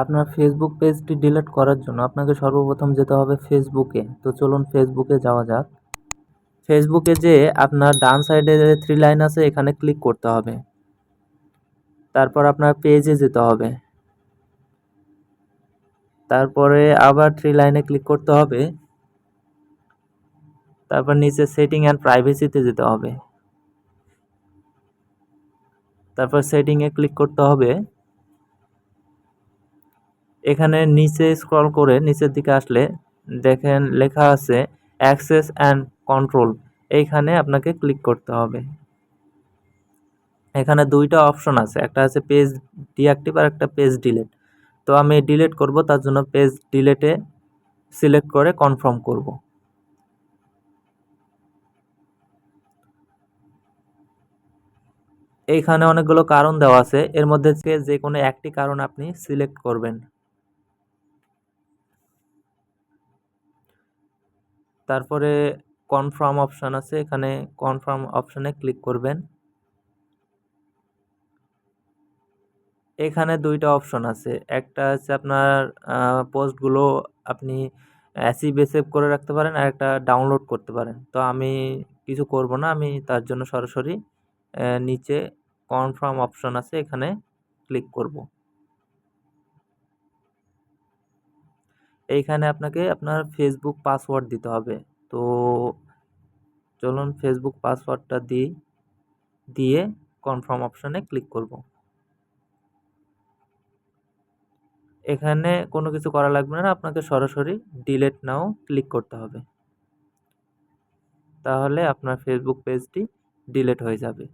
আপনার ফেসবুক পেজটি ডিলিট করার জন্য আপনাকে সর্বপ্রথম যেতে হবে ফেসবুকে তো চলুন ফেসবুকে যাওয়া যাক। ফেসবুকে যে আপনার ডান সাইডে যে থ্রি লাইন আছে, এখানে ক্লিক করতে হবে। তারপর আপনার পেজে যেতে হবে। তারপরে আবার থ্রি লাইনে ক্লিক করতে হবে। তারপর নিচে সেটিং অ্যান্ড প্রাইভেসিতে যেতে হবে। তারপর সেটিংয়ে ক্লিক করতে হবে। এখানে নিচে স্ক্রল করে নিচের দিকে আসলে দেখেন লেখা আছে অ্যাক্সেস অ্যান্ড কন্ট্রোল এইখানে আপনাকে ক্লিক করতে হবে। এখানে দুইটা অপশন আছে, একটা আছে পেজ ডিঅ্যাক্টিভ আর একটা পেজ ডিলেট তো আমি ডিলেট করব, তার জন্য পেজ ডিলেটে সিলেক্ট করে কনফার্ম করব। এইখানে অনেকগুলো কারণ দেওয়া আছে, এর মধ্যে যে কোনো একটি কারণ আপনি সিলেক্ট করবেন। তারপরে কনফার্ম অপশান আছে, এখানে কনফার্ম অপশানে ক্লিক করবেন। এখানে দুইটা অপশন আছে, একটা হচ্ছে আপনার পোস্টগুলো আপনি অ্যাসিভে সেভ করে রাখতে পারেন আর একটা ডাউনলোড করতে পারেন। তো আমি কিছু করব না, আমি তার জন্য সরাসরি নিচে কনফার্ম অপশন আছে, এখানে ক্লিক করব। এইখানে আপনাকে আপনার ফেসবুক পাসওয়ার্ড দিতে হবে। তো চলুন ফেসবুক পাসওয়ার্ডটা দিই দিয়ে কনফার্ম অপশানে ক্লিক করব। এখানে কোনো কিছু করা লাগবে না, আপনাকে সরাসরি ডিলেট নাও ক্লিক করতে হবে। তাহলে আপনার ফেসবুক পেজটি ডিলেট হয়ে যাবে।